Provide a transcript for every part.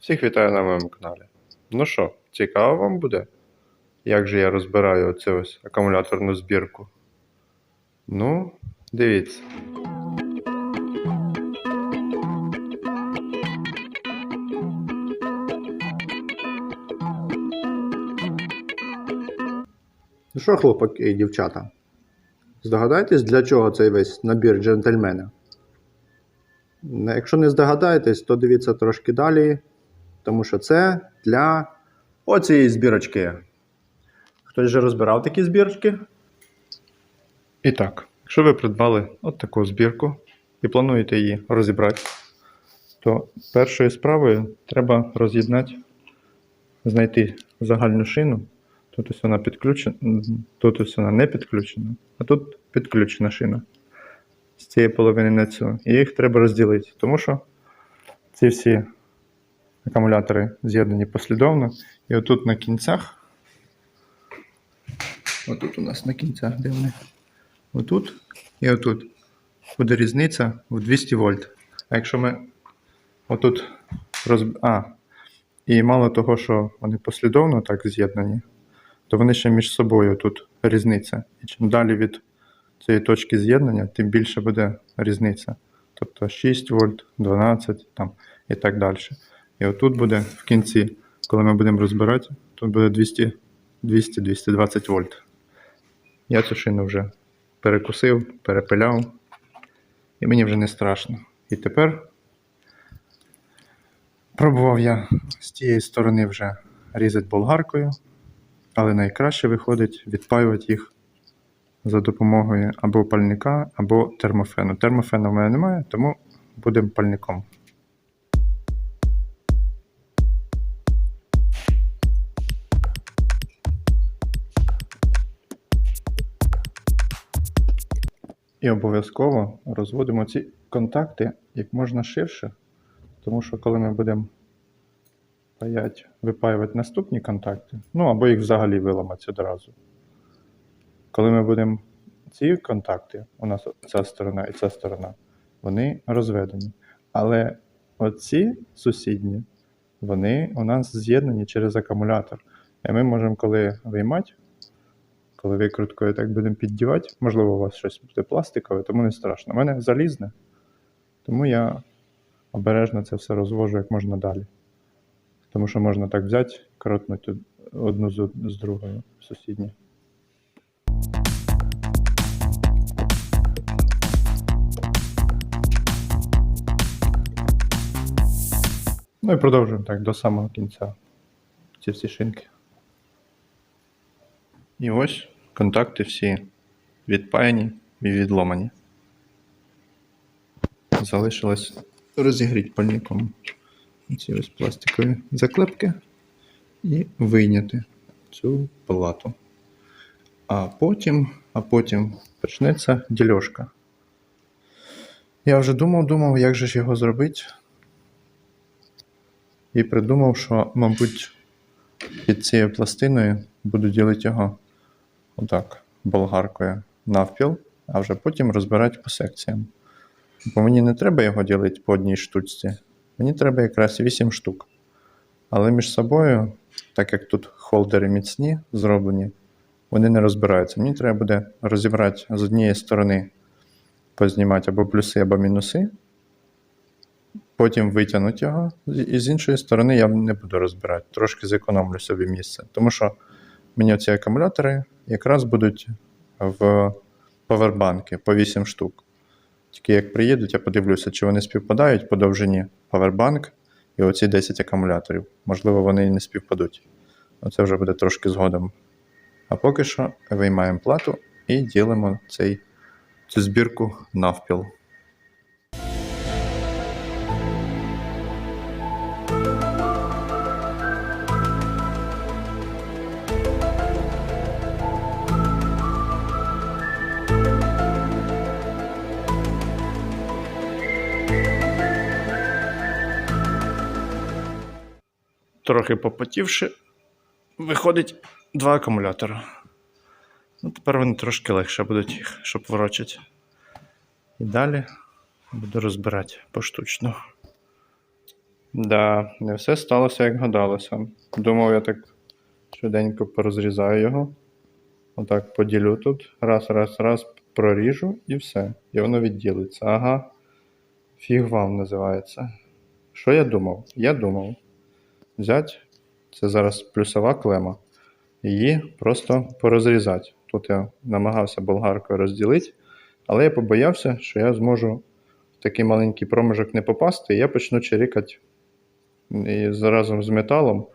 Всіх вітаю на моєму каналі. Ну що, цікаво вам буде? Як же я розбираю оцю ось акумуляторну збірку? Ну, дивіться. Ну що, хлопаки і дівчата? Здогадайтесь, для чого цей весь набір джентльмена? Якщо не здогадаєтесь, то дивіться трошки далі, тому що це для оцієї збірочки. Хтось же розбирав такі збірочки? І так, якщо ви придбали от таку збірку і плануєте її розібрати, то першою справою треба роз'єднати, знайти загальну шину. Тут ось вона підключена, тут ось вона не підключена, а тут підключена шина з цієї половини на цю. І їх треба розділити, тому що ці всі акумулятори з'єднані послідовно. І отут на кінцях, отут у нас на кінцях, де вони? Отут і отут буде різниця в 200 вольт. А якщо ми отут роз... А, і мало того, що вони послідовно так з'єднані, то вони ще між собою тут різниця. І чим далі від цієї точки з'єднання, тим більше буде різниця. Тобто 6 вольт, 12 там, і так далі. І отут буде в кінці, коли ми будемо розбирати, тут буде 200 200-220 вольт. Я цю шину вже перекусив, перепиляв, і мені вже не страшно. І тепер пробував я з тієї сторони вже різати болгаркою, але найкраще виходить відпаювати їх за допомогою або пальника, або термофену. Термофену в мене немає, тому будемо пальником. І обов'язково розводимо ці контакти як можна ширше, тому що коли ми будемо випаювати наступні контакти, ну або їх взагалі виламати одразу. Коли ми будемо ці контакти, у нас ця сторона і ця сторона, вони розведені. Але оці сусідні, вони у нас з'єднані через акумулятор. І ми можемо, коли виймати, коли викруткою так будемо піддівати, можливо, у вас щось буде пластикове, тому не страшно. У мене залізне, тому я обережно це все розвожу як можна далі. Тому що можна так взяти, коротнути одну з, з другою сусідню. Ну і продовжуємо так до самого кінця ці всі шинки. І ось контакти всі відпаяні і відломані. Залишилось розігріти пальником ці ось пластикові заклепки і вийняти цю плату. А потім, а потім почнеться дільошка. Я вже думав, думав, як же ж його зробити. І придумав, що, мабуть, під цією пластиною буду ділити його отак, болгаркою навпіл, а вже потім розбирати по секціям. Бо мені не треба його ділити по одній штучці. Мені треба якраз 8 штук. Але між собою, так як тут холдери міцні зроблені, вони не розбираються. Мені треба буде розібрати з однієї сторони, познімати або плюси, або мінуси. Потім витягнути його, і з іншої сторони я не буду розбирати, трошки зекономлю собі місце. Тому що мені ці акумулятори якраз будуть в павербанки по 8 штук. Тільки як приїдуть, я подивлюся, чи вони співпадають по довжині павербанк і оці 10 акумуляторів. Можливо, вони і не співпадуть. Ну, Це вже буде трошки згодом. А поки що виймаємо плату і ділимо цей, цю збірку навпіл. Трохи попотівши, виходить два акумулятора. Ну, тепер вони трошки легше будуть їх, щоб ворочати. І далі буду розбирати поштучно. Да, не все сталося, як гадалося. Думав, я так швиденько порозрізаю його. Отак поділю тут. Раз, раз, раз, проріжу і все. І воно відділиться. Ага. Фіг вам називається. Що я думав? Я думав. Взять, це зараз плюсова клема. Її просто порозрізати. Тут я намагався болгаркою розділити, але я побоявся, що я зможу в такий маленький проміжок не попасти, і я почну чирикати і разом з металом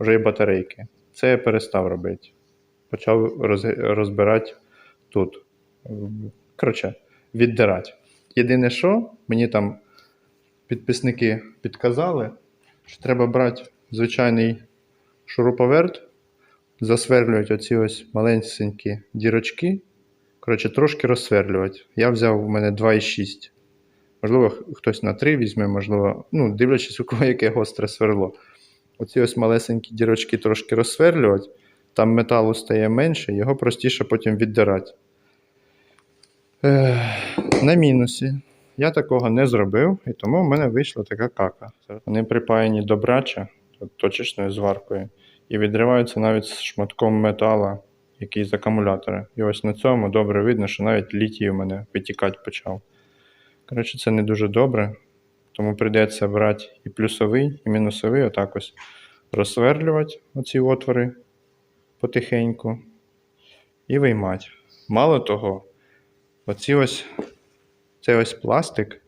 вже і батарейки. Це я перестав робити. Почав роз, розбирати тут. Коротше, віддирати. Єдине, що мені там підписники підказали, що треба брати звичайний шуруповерт, засверлювати оці ось маленькі дірочки. Коротше, трошки розсверлювати. Я взяв у мене 2,6. Можливо, хтось на 3 візьме, можливо, ну, дивлячись, у кого яке гостре сверло. Оці ось малесенькі дірочки трошки розсверлювати, там металу стає менше, його простіше потім віддирати. Ех, на мінусі. Я такого не зробив, і тому в мене вийшла така кака. Вони припаяні до брача точечною зваркою, і відриваються навіть з шматком метала, який з акумулятора. І ось на цьому добре видно, що навіть літій у мене витікати почав. Коротше, це не дуже добре, тому прийдеться брати і плюсовий, і мінусовий, отак ось розсверлювати оці отвори потихеньку і виймати. Мало того, оці ось цей ось пластик,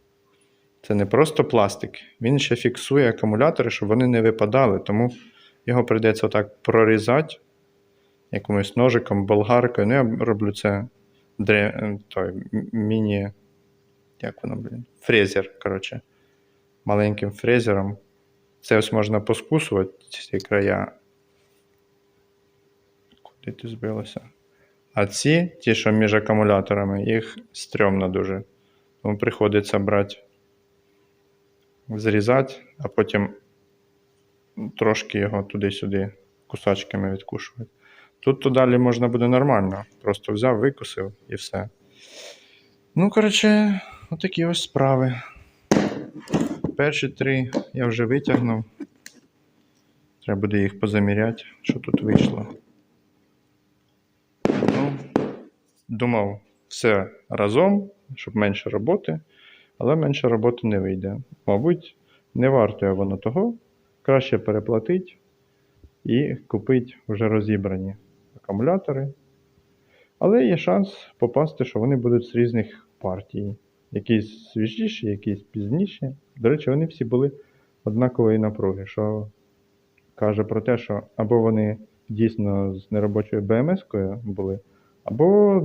це не просто пластик, він ще фіксує акумулятори, щоб вони не випадали, тому його прийдеться отак прорізати якимось ножиком, болгаркою. Ну, я роблю це дре... той, міні. Як воно, блін? Фрезер, коротше. Маленьким фрезером. Це ось можна поскусувати ці края. Куди ти збилося? А ці, ті, що між акумуляторами, їх стрьомно дуже. Тому приходиться брати, зрізати, а потім трошки його туди-сюди кусачками відкушувати. Тут то далі можна буде нормально. Просто взяв, викусив і все. Ну, коротше, отакі ось справи. Перші три я вже витягнув. Треба буде їх позаміряти, що тут вийшло. Ну, думав, все разом, щоб менше роботи, але менше роботи не вийде. Мабуть, не вартує воно того. Краще переплатити і купити вже розібрані акумулятори. Але є шанс попасти, що вони будуть з різних партій. Якісь свіжіші, якісь пізніші. До речі, вони всі були однакової напруги, що каже про те, що або вони дійсно з неробочою БМС-кою були, або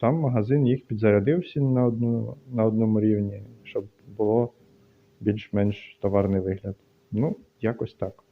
там магазин їх підзарядив всі на, одну, на одному рівні, щоб було більш-менш товарний вигляд. Ну, якось так.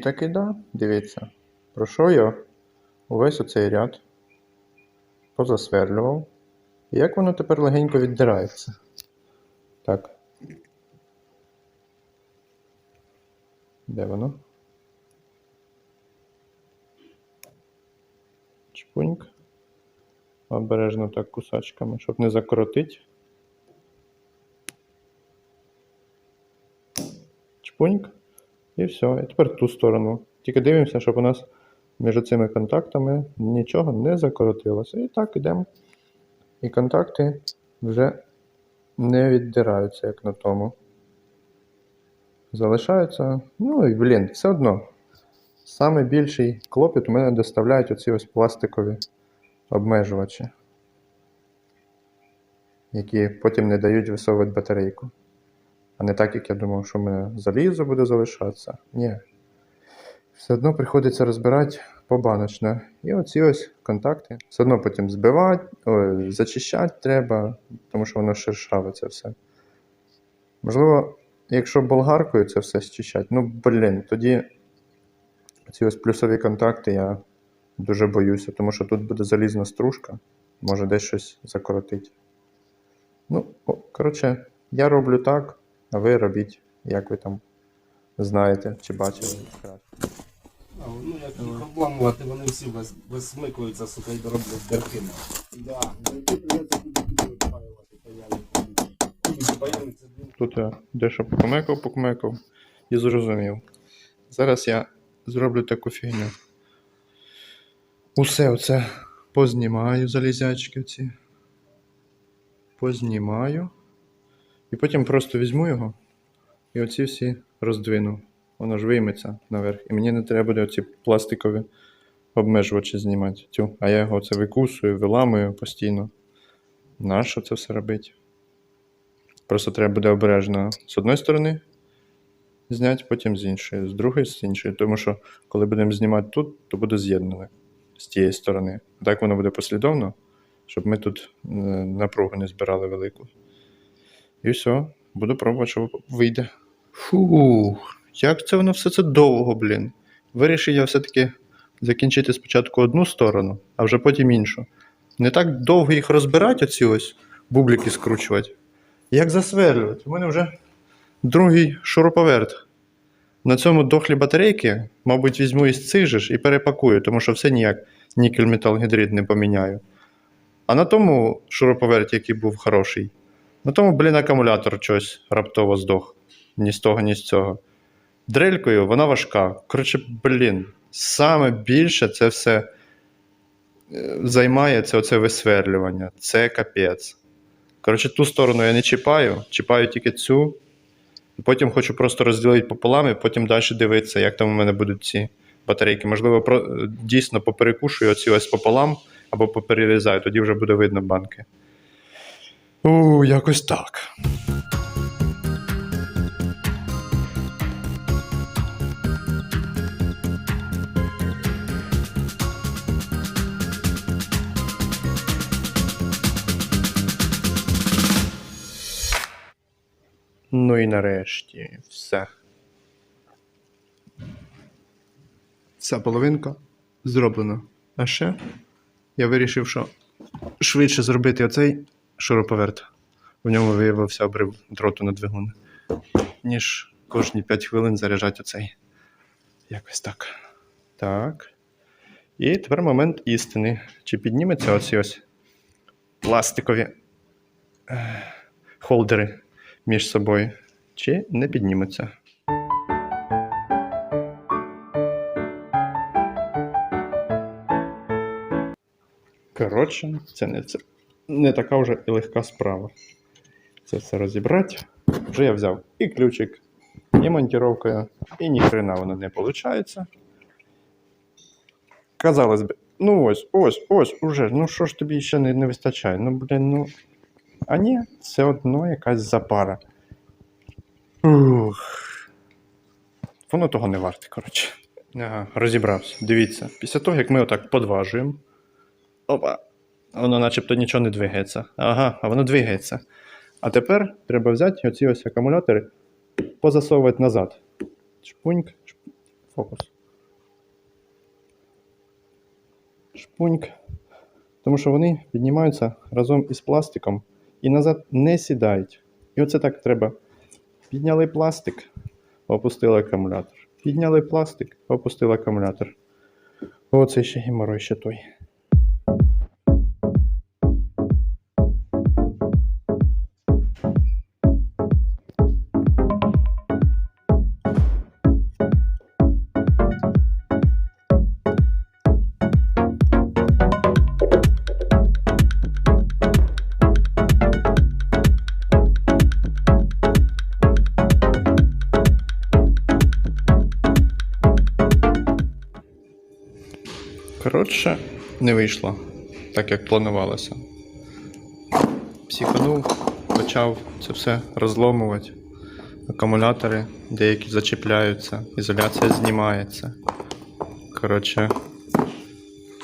Таки да, дивіться. Пройшов я увесь оцей ряд, позасверлював. І як воно тепер легенько віддирається. Так. Де воно? Чпуньк. Обережно так кусачками, щоб не закоротить. Чпуньк. І все. І тепер ту сторону. Тільки дивимося, щоб у нас між цими контактами нічого не закоротилося. І так ідемо. І контакти вже не віддираються, як на тому. Залишаються. Ну і блін, все одно. Саме більший клопіт у мене доставляють оці ось пластикові обмежувачі, які потім не дають висовувати батарейку. А не так, як я думав, що мене залізо буде залишатися. Ні. Все одно приходиться розбирати побаночно. І оці ось контакти. Все одно потім збивати, ой, зачищати треба, тому що воно шершаве це все. Можливо, якщо болгаркою це все зчищати, ну блін, тоді ці ось плюсові контакти я дуже боюся, тому що тут буде залізна стружка, може десь щось закоротить. Ну, коротше, я роблю так, а ви робіть, як ви там знаєте чи бачили. А, Ну, як їх обламувати, вони всі без, безсмикуються, сука, і роблять дерки. Да. Тут я дещо покумекав, покумекав і зрозумів. Зараз я зроблю таку фігню. Усе оце познімаю залізячки ці. Познімаю. І потім просто візьму його і оці всі роздвину. Воно ж вийметься наверх. І мені не треба буде оці пластикові обмежувачі знімати. Тю. А я його оце викусую, виламую постійно. Нащо це все робити? Просто треба буде обережно з одної сторони зняти, потім з іншої, з другої з іншої. Тому що коли будемо знімати тут, то буде з'єднане з тієї сторони. Так воно буде послідовно, щоб ми тут е, напругу не збирали велику. І все, буду пробувати, що вийде. Фух, як це воно все це довго, блін. Вирішив я все-таки закінчити спочатку одну сторону, а вже потім іншу. Не так довго їх розбирати, оці ось бублики скручувати. Як засверлювати? У мене вже другий шуруповерт. На цьому дохлі батарейки, мабуть, візьму із цих же ж і перепакую, тому що все ніяк нікель метал гідрид не поміняю. А на тому шуруповерті, який був хороший, на тому, блін, акумулятор щось раптово здох. Ні з того, ні з цього. Дрелькою вона важка. Коротше, блін, саме більше це все е, займає це оце висверлювання. Це капець. Коротше, ту сторону я не чіпаю, чіпаю тільки цю. Потім хочу просто розділити пополам і потім далі дивитися, як там у мене будуть ці батарейки. Можливо, про... дійсно поперекушую оці ось пополам або поперерізаю, тоді вже буде видно банки. У, якось так. Ну і нарешті все. Ця половинка зроблена. А ще я вирішив, що швидше зробити оцей шуруповерт. В ньому виявився обрив дроту на двигун, ніж кожні 5 хвилин заряджати оцей. Якось так. Так. І тепер момент істини. Чи підніметься оці ось пластикові е, холдери між собою, чи не підніметься. Коротше, це не, це не така вже і легка справа. Це все розібрати. Вже я взяв і ключик, і монтіровкою, і ніхрена воно не виходить. Казалось би, ну ось, ось, ось, уже, ну що ж тобі ще не, не вистачає? Ну, блін, ну. А ні, все одно якась запара. Ух. Воно того не варте, коротше. Ага, розібрався. Дивіться, після того, як ми отак подважуємо. Опа. Воно начебто нічого не двигається. Ага, а воно двигається. А тепер треба взяти оці ось акумулятори, позасовувати назад. Шпуньк. шп- Фокус. Шпуньк. Тому що вони піднімаються разом із пластиком і назад не сідають. І оце так треба. Підняли пластик, опустили акумулятор. Підняли пластик, опустили акумулятор. Оце ще геморой ще той. Коротше, не вийшло так, як планувалося. Психанув, почав це все розломувати. Акумулятори деякі зачіпляються, ізоляція знімається. коротше,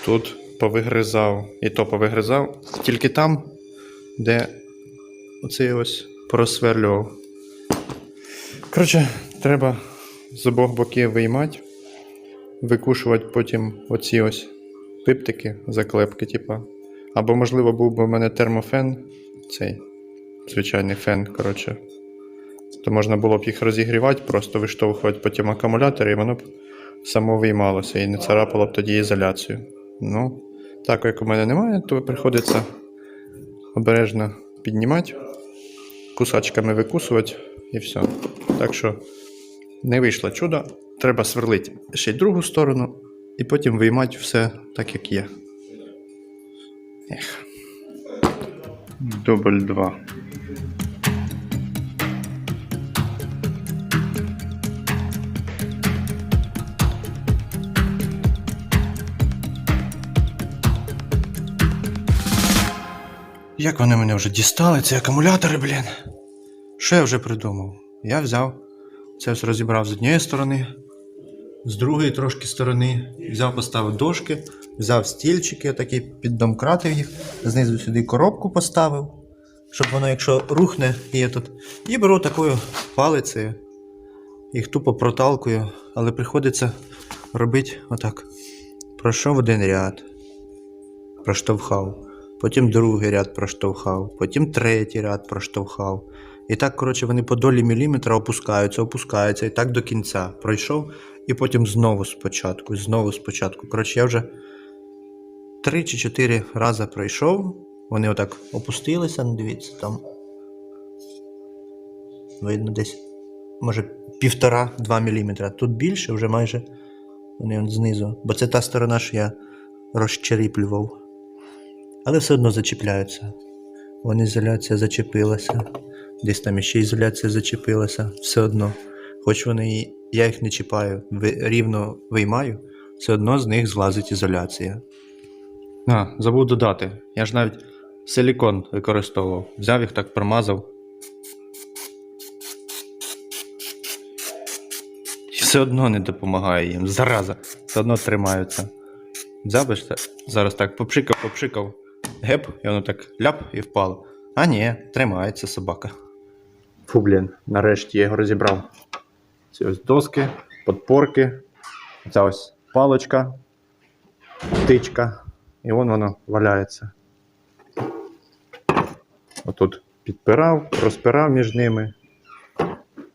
тут повигризав, і то повигризав, тільки там, де оцей ось просверлював. Коротше, треба з обох боків виймати, викушувати потім оці ось пиптики, заклепки, типа. Або, можливо, був би в мене термофен, цей звичайний фен, коротше. То можна було б їх розігрівати, просто виштовхувати потім акумулятори, і воно б само виймалося і не царапало б тоді ізоляцію. Ну, так як у мене немає, то приходиться обережно піднімати, кусачками викусувати і все. Так що не вийшло чудо. Треба сверлити ще й другу сторону, і потім виймати все так, як є. Ех. Дубль 2. Як вони мене вже дістали, ці акумулятори, блін. Що я вже придумав? Я взяв, це ось розібрав з однієї сторони, з другої трошки сторони, взяв, поставив дошки, взяв стільчики, такі піддомкратив їх, знизу сюди коробку поставив, щоб воно, якщо рухне, є тут. І беру такою палицею, їх тупо проталкую, але приходиться робити отак. Пройшов один ряд, проштовхав. Потім другий ряд проштовхав, потім третій ряд проштовхав. І так, коротше, вони по долі міліметра опускаються, опускаються, і так до кінця пройшов, і потім знову спочатку, знову спочатку. Коротше, я вже три чи чотири рази пройшов. Вони отак опустилися, ну дивіться, там. Видно, десь, може, півтора-два міліметра. Тут більше, вже майже вони он знизу. Бо це та сторона, що я розчеріплював але все одно зачіпляються. Вон ізоляція зачепилася, десь там іще ізоляція зачепилася, все одно. Хоч вони я їх не чіпаю, рівно виймаю, все одно з них злазить ізоляція. А, забув додати. Я ж навіть силікон використовував. Взяв їх так промазав. Все одно не допомагає їм. Зараза, все одно тримаються. Взяв би зараз так попшикав, попшикав, геп, і воно так ляп і впало. А ні, тримається собака. Фу, блін, нарешті я його розібрав. Ці ось доски, подпорки, ця ось паличка, тичка, і вон воно валяється. Отут підпирав, розпирав між ними.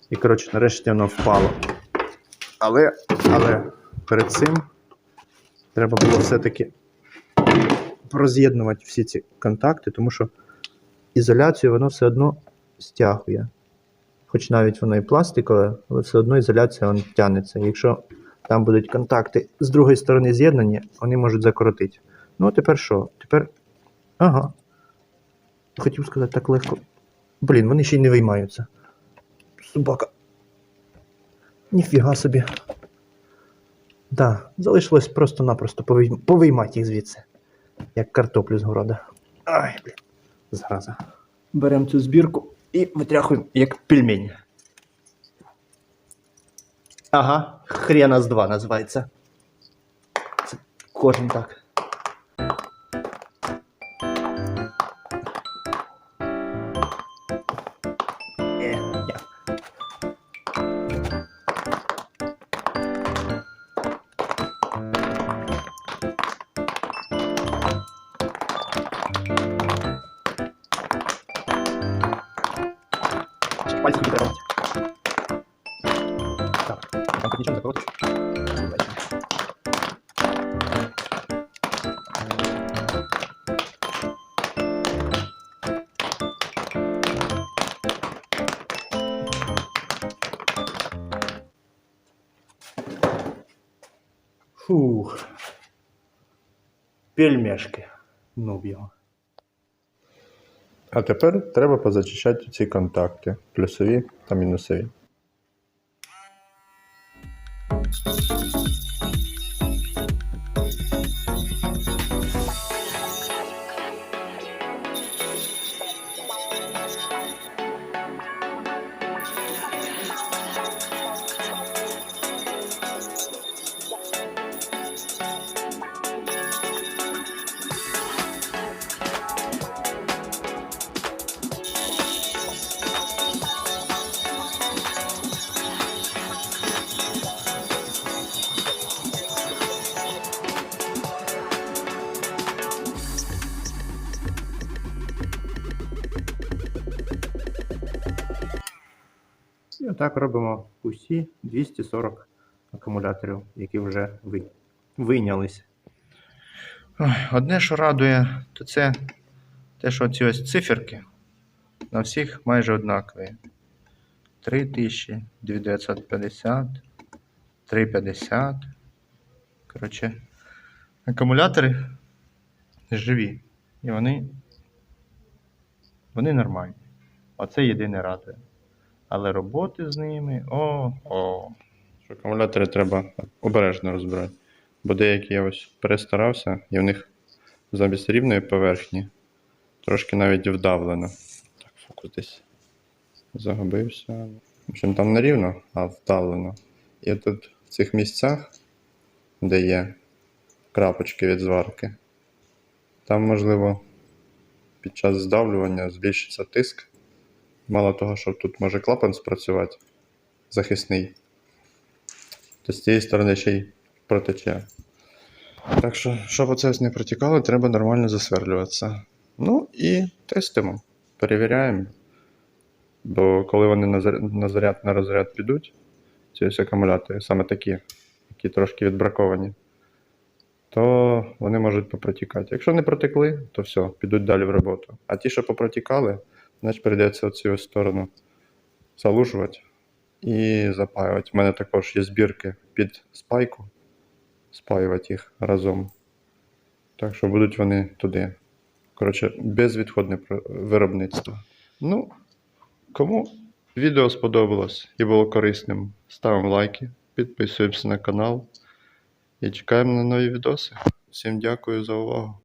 І, коротше, нарешті воно впало. Але, але перед цим треба було все-таки роз'єднувати всі ці контакти, тому що ізоляцію воно все одно стягує. Хоч навіть воно і пластикове, але все одно ізоляція вон тягнеться. Якщо там будуть контакти з другої сторони з'єднані, вони можуть закоротити. Ну, а тепер що? Тепер. Ага. Хотів сказати так легко. Блін, вони ще й не виймаються. Собака. Ніфіга собі. Да, залишилось просто-напросто повий- повиймати їх звідси. Як картоплю з города. Ай, блін. Зараза. Беремо цю збірку і витряхуємо як пельмень. Ага, хрена з два називається. Це кожен так. Фух. Пельмешки. Ну б його. А тепер треба позачищати ці контакти, плюсові та мінусові. І отак робимо усі 240 акумуляторів, які вже ви... вийнялися. Одне, що радує, то це те, що ці ось циферки на всіх майже однакові. 3000, 2950, 350. Коротше, акумулятори живі. І вони, вони нормальні. Оце єдине радує. Але роботи з ними. О, о. Що акумулятори треба обережно розбирати. Бо деякі я ось перестарався, і в них замість рівної поверхні трошки навіть вдавлено. Так, фокус десь загубився. В общем, там не рівно, а вдавлено. І тут в цих місцях, де є крапочки від зварки, там, можливо, під час здавлювання збільшиться тиск. Мало того, що тут може клапан спрацювати захисний, то з цієї сторони ще й протече. Так що, щоб оце не протікало, треба нормально засверлюватися. Ну і тестимо, перевіряємо. Бо коли вони на заряд, на розряд підуть, ці акумулятори, саме такі, які трошки відбраковані, то вони можуть попротікати. Якщо не протекли, то все, підуть далі в роботу. А ті, що попротікали, значить прийдеться оцю сторону залужувати і запаювати. У мене також є збірки під спайку, спаювати їх разом. Так що будуть вони туди. Коротше, безвідходне виробництво. Ну, кому відео сподобалось і було корисним, ставимо лайки, підписуємося на канал і чекаємо на нові відоси. Всім дякую за увагу.